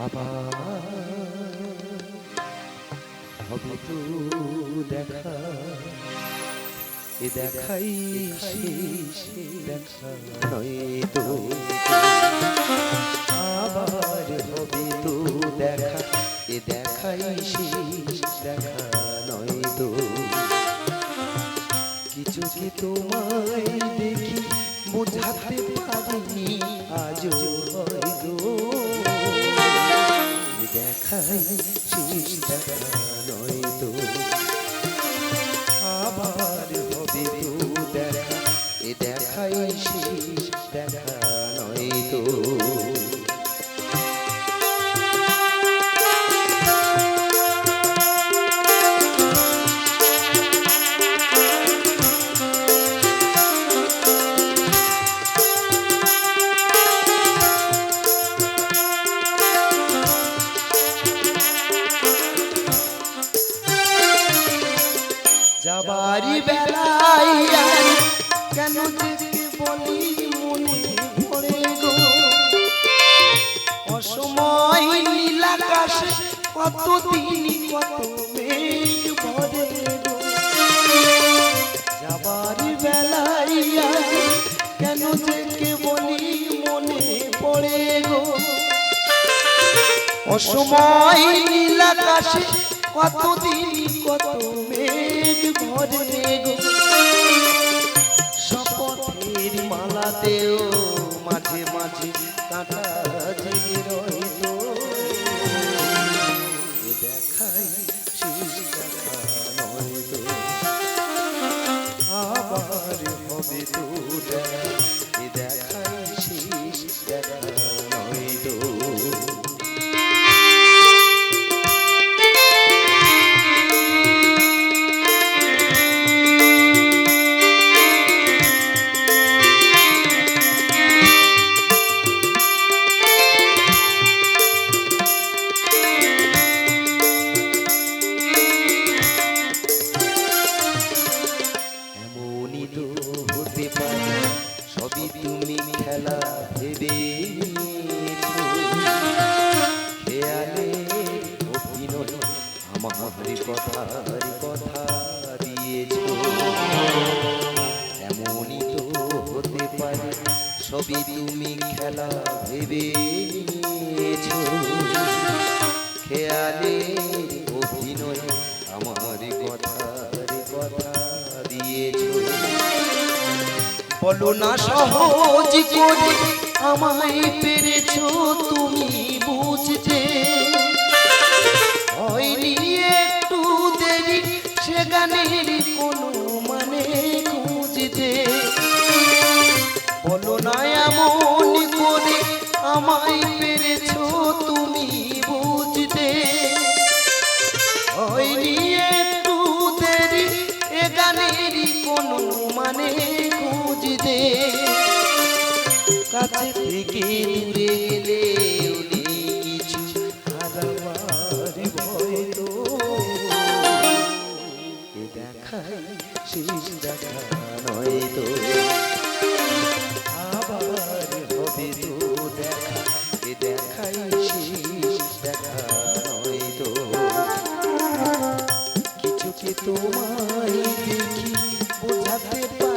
আবার হবে তো দেখা এ দেখাই শেষ দেখা নয় তো আবার হবে তো দেখা এ দেখাই শেষ দেখা নয় তো কিছু কি তোমায় দেখি বোঝাতে পারিনি আজও হয়তো দেখাই শেষ দেখা। দেখাই যাবারি বেলায় কেন যেতে বলি মনে পড়ে গো? অসময় নীলাকাশে কত দিন কত মেঘ ভরে গো? যাবারি বেলায় কেন যেতে বলি মনে পড়ে গো? অসময় নীলাকাশে কতদিন কত মেঘ ভরে শপথের মালাতেও মাঝে মাঝে কাঁটা জেগে তো হতে পারে, সবই তুমি খেলা ভেবে। খেয়ালে অভিনয় আমার কথার কথা দিয়েছ। এমনই তো হতে পারে, সবই তুমি খেলা ভেবে খেয়ালে অভিনয় আমার কথার কথা দিয়েছ। বলো না সহজ করে আমায় পেরেছ তুমি বুঝতে। একটু দেরি, সে গানের কোনো মানে খুঁজতে। বলো না এমন করে আমায় থেকে দূরে গেলে কিছু শেষ দেখা নয় তো। আবার হবে তো দেখা দেখাই দেখা নয় তো। কিছু তোমায় দেখি, বোঝাতে পারিনি